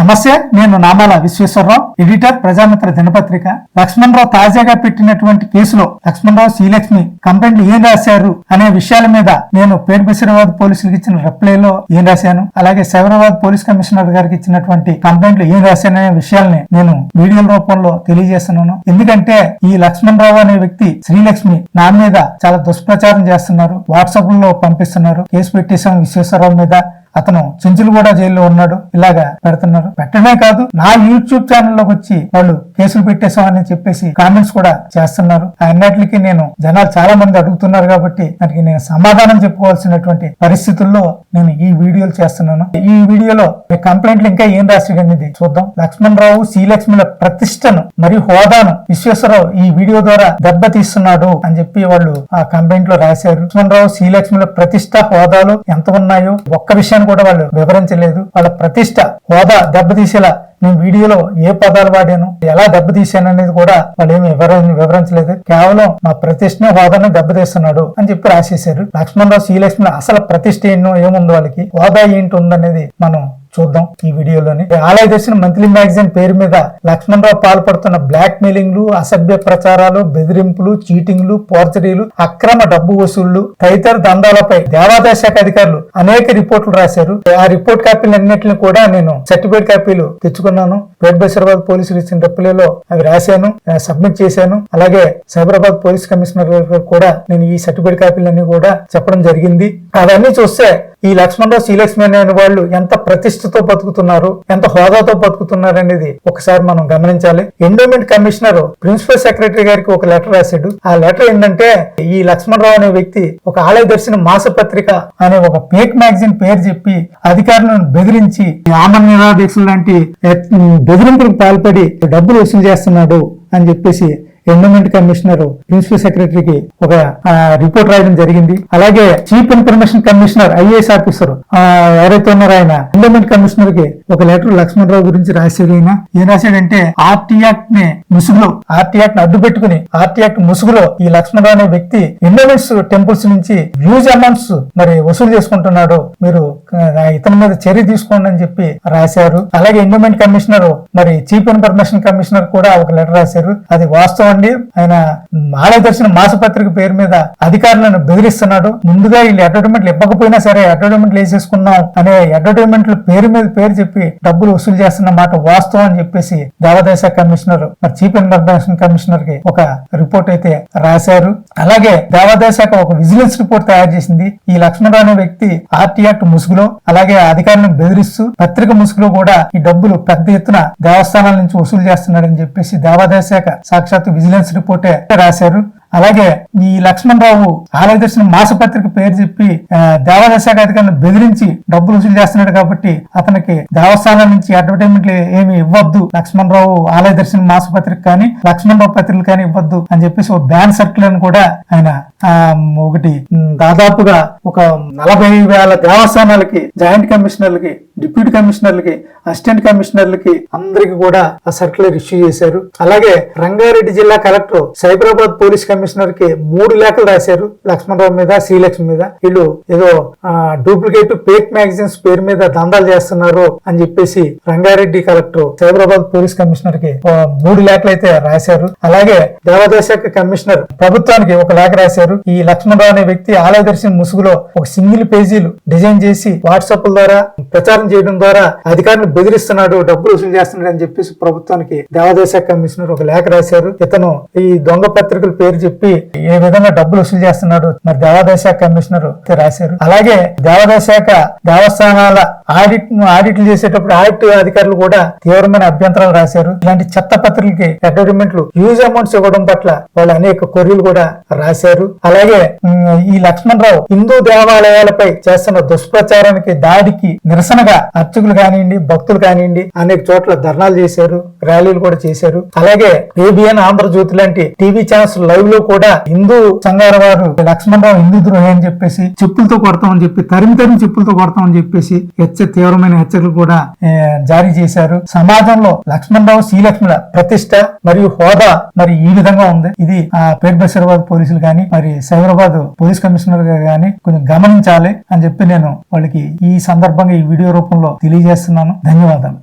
నమస్తే నేను నామాల విశ్వేశ్వరరావు ఎడిటర్ ప్రజామిత్ర దినపత్రిక. లక్ష్మణరావు తాజాగా పెట్టినటువంటి కేసులో లక్ష్మణరావు శ్రీలక్ష్మి కంప్లైంట్లు ఏం రాశారు అనే విషయాల మీద నేను పేరు బసిరాబాద్ పోలీసులకు ఇచ్చిన రిప్లైలో ఏం రాశాను అలాగే సైబరాబాద్ పోలీస్ కమిషనర్ గారికి ఇచ్చినటువంటి కంప్లైంట్లు ఏం రాశాను అనే విషయాల్ని నేను వీడియోల రూపంలో తెలియజేస్తున్నాను. ఎందుకంటే ఈ లక్ష్మణరావు అనే వ్యక్తి శ్రీలక్ష్మి నా మీద చాలా దుష్ప్రచారం చేస్తున్నారు వాట్సాప్లో పంపిస్తున్నారు కేసు పెట్టేశాం విశ్వేశ్వరరావు మీద. అతను చెంచులగూడ జైల్లో ఉన్నాడు ఇలాగా పెడుతున్నారు. పెట్టడమే కాదు నా యూట్యూబ్ ఛానల్లోకి వచ్చి వాళ్ళు కేసులు పెట్టేశామని చెప్పేసి కామెంట్స్ కూడా చేస్తున్నారు. అన్నిటికి నేను జనాలు చాలా మంది అడుగుతున్నారు కాబట్టి దానికి నేను సమాధానం చెప్పుకోవాల్సినటువంటి పరిస్థితుల్లో నేను ఈ వీడియోలు చేస్తున్నాను. ఈ వీడియోలో కంప్లైంట్లు ఇంకా ఏం రాసాడు అనేది చూద్దాం. లక్ష్మణ్ రావు శ్రీలక్ష్మిల ప్రతిష్టను మరియు హోదాను విశ్వేశ్వరరావు ఈ వీడియో ద్వారా దెబ్బతీస్తున్నాడు అని చెప్పి వాళ్ళు ఆ కంప్లైంట్లో రాశారు. లక్ష్మణ్ రావు శ్రీలక్ష్మిల ప్రతిష్ట హోదాలు ఎంత ఉన్నాయో ఒక్క విషయం విషయాన్ని కూడా వాళ్ళు వివరించలేదు. వాళ్ళ ప్రతిష్ట హోదా దెబ్బతీసేలా నేను వీడియోలో ఏ పదాలు వాడాను ఎలా దెబ్బతీశాను అనేది కూడా వాళ్ళు ఏమి వివరించలేదు. కేవలం నా ప్రతిష్టనే హోదాను దెబ్బతీస్తున్నాడు అని చెప్పి రాసేశారు. లక్ష్మణరావు శ్రీలక్ష్మి అసలు ప్రతిష్ట ఎన్నో ఏముంది వాళ్ళకి? హోదా ఏంటి ఉందనేది మనం చూద్దాం ఈ వీడియోలోని. ఆలయ దర్శన మంత్లీ మ్యాగజైన్ పేరు మీద లక్ష్మణరావు పాల్పడుతున్న బ్లాక్ మెయిలింగ్లు అసభ్య ప్రచారాలు బెదిరింపులు చీటింగ్లు పోర్చరీలు అక్రమ డబ్బు వసూళ్ళు తదితర దందాలపై దేవాదాయ శాఖ అధికారులు అనేక రిపోర్టులు రాశారు. ఆ రిపోర్ట్ కాపీలు అన్నింటిని కూడా నేను సర్టిఫికేట్ కాపీలు తెచ్చుకున్నాను. పేట్ బైసరాబాద్ పోలీసులు ఇచ్చిన రిప్లైలో అవి రాశాను సబ్మిట్ చేశాను. అలాగే సైబరాబాద్ పోలీస్ కమిషనర్ గారు కూడా నేను ఈ సర్టిఫికేట్ కాపీలన్నీ కూడా చెప్పడం జరిగింది. అవన్నీ చూస్తే ఈ లక్ష్మణరావు శ్రీలక్ష్మి అనే వాళ్ళు ఎంత ప్రతిష్టతో బతుకుతున్నారు ఎంత హోదాతో బతుకుతున్నారు అనేది ఒకసారి మనం గమనించాలి. ఎండోమెంట్ కమిషనర్ ప్రిన్సిపల్ సెక్రటరీ గారికి ఒక లెటర్ రాశాడు. ఆ లెటర్ ఏంటంటే ఈ లక్ష్మణరావు అనే వ్యక్తి ఒక ఆలయ దర్శన మాసపత్రిక అనే ఒక పేక్ మ్యాగజైన్ పేరు చెప్పి అధికారులను బెదిరించి ఆమర నిరాదీక్షలు లాంటి బెదిరింపులకు పాల్పడి డబ్బులు వసూలు చేస్తున్నాడు అని చెప్పేసి ఎండోమెంట్ కమిషనర్ ప్రిన్సిపల్ సెక్రటరీకి ఒక రిపోర్ట్ రాయడం జరిగింది. అలాగే chief information commissioner IAS officer ఎవరైతే ఉన్నారో ఆయన ఎండోమెంట్ కమిషనర్కి ఒక లెటర్ లక్ష్మణరావు గురించి రాశారు ఆయన ఏం రాశాడంటే ఆర్టీ యాక్ట్ని ముసుగులో ఆర్టీ యాక్ట్ని అడ్డు పెట్టుకుని ఆర్టీ యాక్ట్ ముసుగులో ఈ లక్ష్మణరావు అనే వ్యక్తి ఎండోమెంట్స్ టెంపుల్స్ నుంచి హ్యూజ్ అమౌంట్స్ మరి వసూలు చేసుకుంటున్నాడు. మీరు ఇతని మీద చర్య తీసుకోండి అని చెప్పి రాశారు. అలాగే ఎండోమెంట్ కమిషనర్ మరి చీఫ్ ఇన్ఫర్మేషన్ కమిషనర్ కూడా ఒక లెటర్ రాశారు. అది వాస్తవం అండి ఆయన మాలదర్శన మాసపత్రిక పేరు మీద అధికారులను బెదిరిస్తున్నాడు. ముందుగా వీళ్ళు అడ్వర్టైజ్మెంట్లు ఇవ్వకపోయినా సరే అడ్వర్టైజ్మెంట్లు వేసేసుకున్నాం అనే అడ్వర్టైజ్మెంట్ల పేరు మీద పేరు చెప్పి డబ్బులు వసూలు చేస్తున్న మాట వాస్తవం అని చెప్పేసి దేవాదాయ కమిషనర్ మరి చీఫ్ ఇన్ఫర్మేషన్ కమిషనర్కి ఒక రిపోర్ట్ అయితే రాశారు. అలాగే దేవాదాయ శాఖ ఒక విజిలెన్స్ రిపోర్ట్ తయారు చేసింది. ఈ లక్ష్మణరావు అనే వ్యక్తి ఆర్టీ యాక్ట్ ముసుగులో అలాగే అధికారులను బెదిరిస్తూ పత్రిక ముసుగులో కూడా ఈ డబ్బులు పెద్ద ఎత్తున దేవస్థానాల నుంచి వసూలు చేస్తున్నాడని చెప్పేసి దేవాదాయ శాఖ సాక్షాత్తు విజిలెన్స్ రిపోర్టే రాశారు. అలాగే ఈ లక్ష్మణరావు ఆలయ దర్శనం మాసపత్రిక పేరు చెప్పి ఆ, దేవాదాయ శాఖ అధికారులను బెదిరించి డబ్బులు వసూలు చేస్తున్నాడు కాబట్టి అతనికి దేవస్థానం నుంచి అడ్వర్టైజ్మెంట్లు ఏమి ఇవ్వద్దు. లక్ష్మణరావు ఆలయ దర్శనం మాసపత్రిక కానీ లక్ష్మణరావు పత్రికలు కానీ ఇవ్వద్దు అని చెప్పేసి ఒక బ్యాన్ సర్కిల్ కూడా ఆయన ఆ, ఒకటి దాదాపుగా ఒక నలభై వేల దేవస్థానాలకి జాయింట్ కమిషనర్లకి డిప్యూటీ కమిషనర్లకి అసిస్టెంట్ కమిషనర్లకి అందరికి కూడా ఆ సర్క్యులర్ ఇష్యూ చేశారు. అలాగే రంగారెడ్డి జిల్లా కలెక్టర్ సైబరాబాద్ పోలీస్ కమిషనర్ కి మూడు లేఖలు రాశారు లక్ష్మణరావు మీద శ్రీలక్ష్మి మీద. వీళ్ళు ఏదో డూప్లికేట్ పేక్ మ్యాగజైన్స్ పేరు మీద దందాలు చేస్తున్నారు అని చెప్పేసి రంగారెడ్డి కలెక్టర్ సైబరాబాద్ పోలీస్ కమిషనర్కి మూడు లేఖలు అయితే రాశారు. అలాగే దేవాదాయ శాఖ కమిషనర్ ప్రభుత్వానికి ఒక లేఖ రాశారు. ఈ లక్ష్మణరావు అనే వ్యక్తి ఆలయ ముసుగులో ఒక సింగిల్ పేజీలు డిజైన్ చేసి వాట్సాప్ ద్వారా ప్రచారం చేయడం ద్వారా అధికారులు బెదిరిస్తున్నాడు డబ్బులు వసూలు చేస్తున్నాడు అని చెప్పేసి ప్రభుత్వానికి దేవాదాయ శాఖ కమిషనర్ ఒక లేఖ రాశారు. ఇతను ఈ దొంగ పత్రికల పేరు చెప్పి ఏ విధంగా డబ్బులు వసూలు చేస్తున్నాడు? మరి దేవాదాయ శాఖ కమిషనర్ రాశారు. అలాగే దేవాదాయ శాఖ దేవస్థానాల ఆడిట్ ఆడిట్లు చేసేటప్పుడు ఆడిట్ అధికారులు కూడా తీవ్రమైన అభ్యంతరాలు రాశారు. ఇలాంటి చెత్త పత్రికలకి అడ్వర్టైజ్మెంట్లు హ్యూజ్ అమౌంట్స్ ఇవ్వడం పట్ల వాళ్ళు అనేక కొర్రీలు కూడా రాశారు. అలాగే ఈ లక్ష్మణరావు హిందూ దేవాలయాలపై చేస్తున్న దుష్ప్రచారానికి దాడికి నిరసనగా అర్చకులు కానివ్వండి భక్తులు కానివ్వండి అనేక చోట్ల ధర్నాలు చేశారు. ర్యాలీలు కూడా చేశారు. అలాగే ఏబిఎన్ ఆంధ్రజ్యోతి లాంటి టీవీ ఛానల్స్ లైవ్లో కూడా హిందూ సంఘాల వారు లక్ష్మణరావు హిందూ ద్రోహి అని చెప్పేసి చెప్పులతో కొడతామని చెప్పి తరిమి తరిమి చెప్పులతో కొడతామని చెప్పేసి హెచ్చ తీవ్రమైన హెచ్చరికలు కూడా జారీ చేశారు. సమాజంలో లక్ష్మణరావు శ్రీలక్ష్మిల ప్రతిష్ట మరియు హోదా మరి ఈ విధంగా ఉంది. ఇది ఆ పేట్ బషీరాబాద్ పోలీసులు కానీ మరి సైబరాబాద్ పోలీస్ కమిషనర్ గారు కానీ కొంచెం గమనించాలి అని చెప్పి నేను వాళ్ళకి ఈ సందర్భంగా ఈ వీడియో రూపంలో తెలియజేస్తున్నాను. ధన్యవాదాలు.